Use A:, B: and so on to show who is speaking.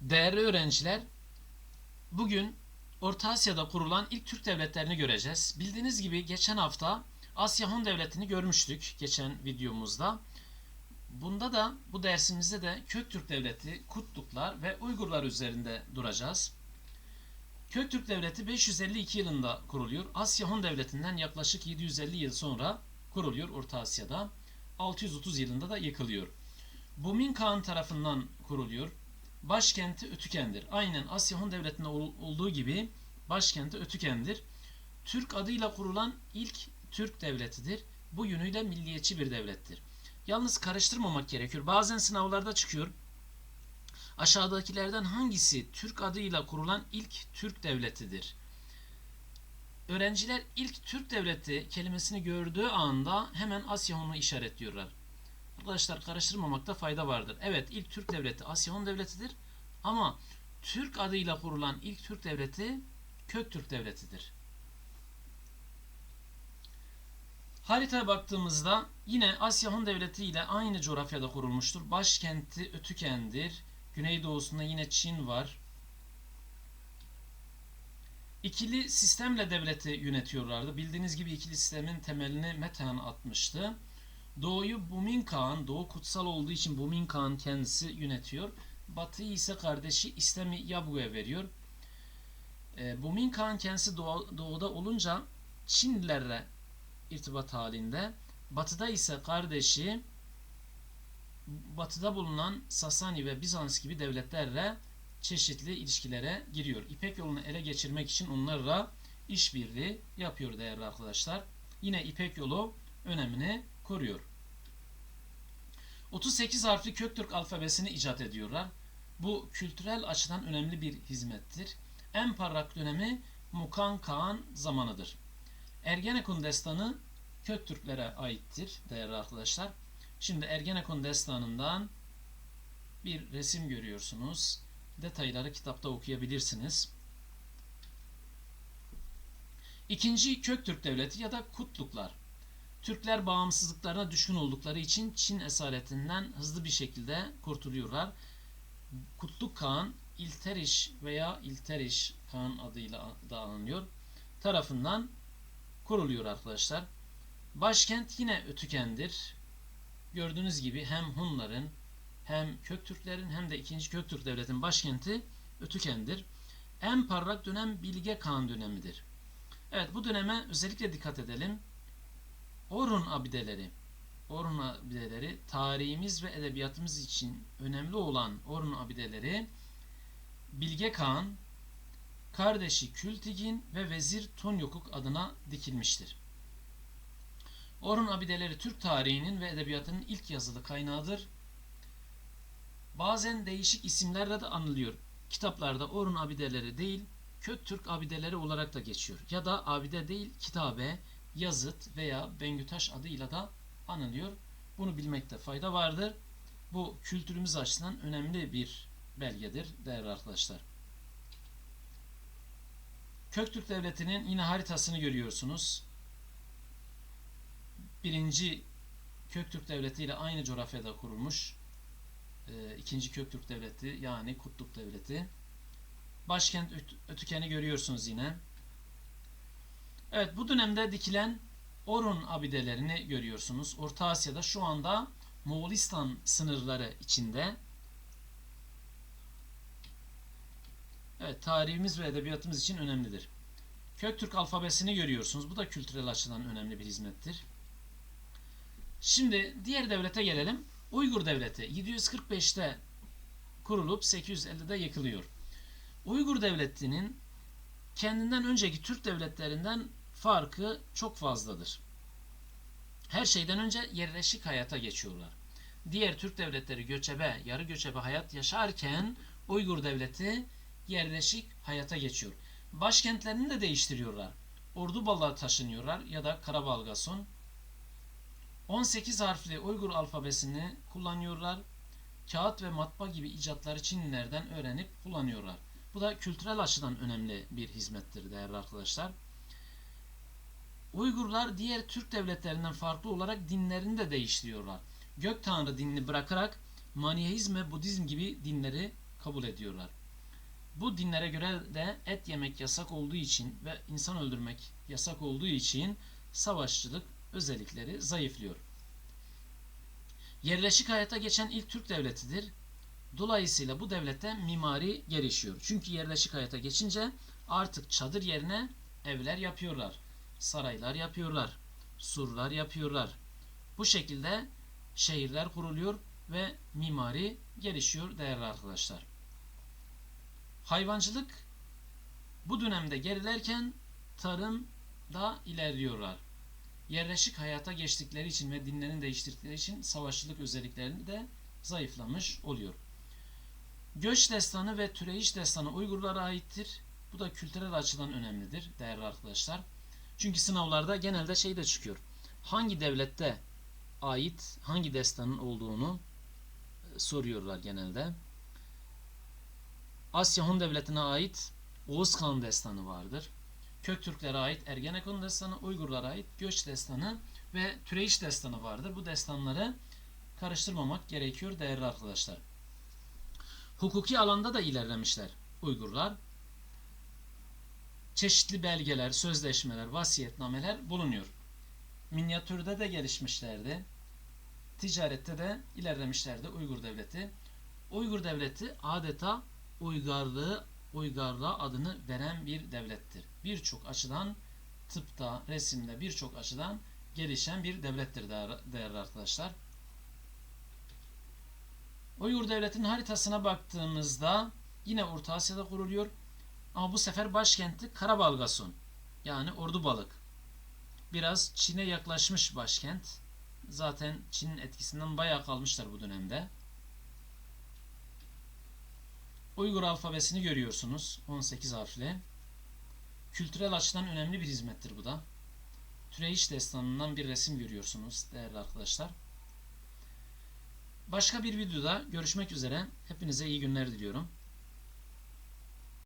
A: Değerli öğrenciler, bugün Orta Asya'da kurulan ilk Türk devletlerini göreceğiz. Bildiğiniz gibi geçen hafta Asya Hun Devleti'ni görmüştük geçen videomuzda. Bunda da bu dersimizde de Köktürk Devleti, Kutluklar ve Uygurlar üzerinde duracağız. Köktürk Devleti 552 yılında kuruluyor. Asya Hun Devleti'nden yaklaşık 750 yıl sonra kuruluyor Orta Asya'da. 630 yılında da yıkılıyor. Bumin Kağan tarafından kuruluyor. Başkenti Ötüken'dir. Aynen Asya Hun Devleti'nde ol- olduğu gibi başkenti Ötüken'dir. Türk adıyla kurulan ilk Türk devletidir. Bu yönüyle milliyetçi bir devlettir. Yalnız karıştırmamak gerekiyor. Bazen sınavlarda çıkıyor. Aşağıdakilerden hangisi Türk adıyla kurulan ilk Türk devletidir? Öğrenciler ilk Türk devleti kelimesini gördüğü anda hemen Asya Hun'u işaretliyorlar. Arkadaşlar karıştırmamakta fayda vardır. Evet ilk Türk devleti Asya Hun devletidir. Ama Türk adıyla kurulan ilk Türk devleti Köktürk devletidir. Haritaya baktığımızda yine Asya Hun devleti ile aynı coğrafyada kurulmuştur. Başkenti Ötüken'dir. Güneydoğusunda yine Çin var. İkili sistemle devleti yönetiyorlardı. Bildiğiniz gibi ikili sistemin temelini Metehan atmıştı. Doğuyu Bumin Kağan, Doğu kutsal olduğu için Bumin Kağan kendisi yönetiyor. Batı'yı ise kardeşi İslami Yabu'ya veriyor. E, Bumin Kağan kendisi doğu, doğuda olunca Çinlilerle irtibat halinde. Batı'da ise kardeşi Batı'da bulunan Sasani ve Bizans gibi devletlerle çeşitli ilişkilere giriyor. İpek yolunu ele geçirmek için onlarla işbirliği yapıyor değerli arkadaşlar. Yine İpek yolu önemini koruyor. 38 harfli Köktürk alfabesini icat ediyorlar. Bu kültürel açıdan önemli bir hizmettir. En parlak dönemi Mukan Kağan zamanıdır. Ergenekon destanı Köktürklere aittir değerli arkadaşlar. Şimdi Ergenekon destanından bir resim görüyorsunuz. Detayları kitapta okuyabilirsiniz. İkinci Köktürk Devleti ya da Kutluklar. Türkler bağımsızlıklarına düşkün oldukları için Çin esaretinden hızlı bir şekilde kurtuluyorlar. Kutluk Kağan, İlteriş veya İlteriş Kağan adıyla da anılıyor. Tarafından kuruluyor arkadaşlar. Başkent yine Ötüken'dir. Gördüğünüz gibi hem Hunların hem Köktürklerin hem de 2. Köktürk Devleti'nin başkenti Ötüken'dir. En parlak dönem Bilge Kağan dönemidir. Evet bu döneme özellikle dikkat edelim. Orhun abideleri, Orhun abideleri tarihimiz ve edebiyatımız için önemli olan Orhun abideleri Bilge Kağan, kardeşi Kültigin ve vezir Tonyokuk adına dikilmiştir. Orhun abideleri Türk tarihinin ve edebiyatının ilk yazılı kaynağıdır. Bazen değişik isimlerle de anılıyor. Kitaplarda Orhun abideleri değil, Köktürk abideleri olarak da geçiyor. Ya da abide değil, kitabe, yazıt veya Bengütaş adıyla da anılıyor. Bunu bilmekte fayda vardır. Bu kültürümüz açısından önemli bir belgedir değerli arkadaşlar. Köktürk Devleti'nin yine haritasını görüyorsunuz. Birinci Köktürk Devleti ile aynı coğrafyada kurulmuş. Ee, ikinci Köktürk Devleti yani Kutluk Devleti. Başkent Öt- Ötüken'i görüyorsunuz yine. Evet bu dönemde dikilen Orhun abidelerini görüyorsunuz. Orta Asya'da şu anda Moğolistan sınırları içinde. Evet tarihimiz ve edebiyatımız için önemlidir. Köktürk alfabesini görüyorsunuz. Bu da kültürel açıdan önemli bir hizmettir. Şimdi diğer devlete gelelim. Uygur Devleti 745'te kurulup 850'de yıkılıyor. Uygur Devleti'nin kendinden önceki Türk devletlerinden farkı çok fazladır. Her şeyden önce yerleşik hayata geçiyorlar. Diğer Türk devletleri göçebe, yarı göçebe hayat yaşarken Uygur Devleti yerleşik hayata geçiyor. Başkentlerini de değiştiriyorlar. Ordubalığa taşınıyorlar ya da Karabalgason. 18 harfli Uygur alfabesini kullanıyorlar. Kağıt ve matbaa gibi icatları Çinlilerden öğrenip kullanıyorlar. Bu da kültürel açıdan önemli bir hizmettir değerli arkadaşlar. Uygurlar diğer Türk devletlerinden farklı olarak dinlerini de değiştiriyorlar. Gök Tanrı dinini bırakarak Maniheizm ve Budizm gibi dinleri kabul ediyorlar. Bu dinlere göre de et yemek yasak olduğu için ve insan öldürmek yasak olduğu için savaşçılık özellikleri zayıflıyor. Yerleşik hayata geçen ilk Türk devletidir. Dolayısıyla bu devlette mimari gelişiyor. Çünkü yerleşik hayata geçince artık çadır yerine evler yapıyorlar. Saraylar yapıyorlar. Surlar yapıyorlar. Bu şekilde şehirler kuruluyor ve mimari gelişiyor değerli arkadaşlar. Hayvancılık bu dönemde gerilerken tarım da ilerliyorlar. Yerleşik hayata geçtikleri için ve dinlerini değiştirdikleri için savaşçılık özelliklerini de zayıflamış oluyor. Göç destanı ve türeyiş destanı Uygurlara aittir. Bu da kültürel açıdan önemlidir değerli arkadaşlar. Çünkü sınavlarda genelde şey de çıkıyor. Hangi devlette ait hangi destanın olduğunu e, soruyorlar genelde. Asya Hun Devleti'ne ait Oğuz Kağan destanı vardır. Köktürklere ait Ergenekon destanı, Uygurlara ait Göç destanı ve Türeyiş destanı vardır. Bu destanları karıştırmamak gerekiyor değerli arkadaşlar. Hukuki alanda da ilerlemişler Uygurlar. Çeşitli belgeler, sözleşmeler, vasiyetnameler bulunuyor. Minyatürde de gelişmişlerdi. Ticarette de ilerlemişlerdi Uygur devleti. Uygur devleti adeta uygarlığı, uygarlığa adını veren bir devlettir. Birçok açıdan tıpta, resimde birçok açıdan gelişen bir devlettir değerli arkadaşlar. Uygur devletinin haritasına baktığımızda yine Orta Asya'da kuruluyor. Ama bu sefer başkenti Karabalgason yani Ordubalık. Biraz Çin'e yaklaşmış başkent. Zaten Çin'in etkisinden bayağı kalmışlar bu dönemde. Uygur alfabesini görüyorsunuz. 18 harfli. Kültürel açıdan önemli bir hizmettir bu da. Türeyiş destanından bir resim görüyorsunuz değerli arkadaşlar. Başka bir videoda görüşmek üzere. Hepinize iyi günler diliyorum.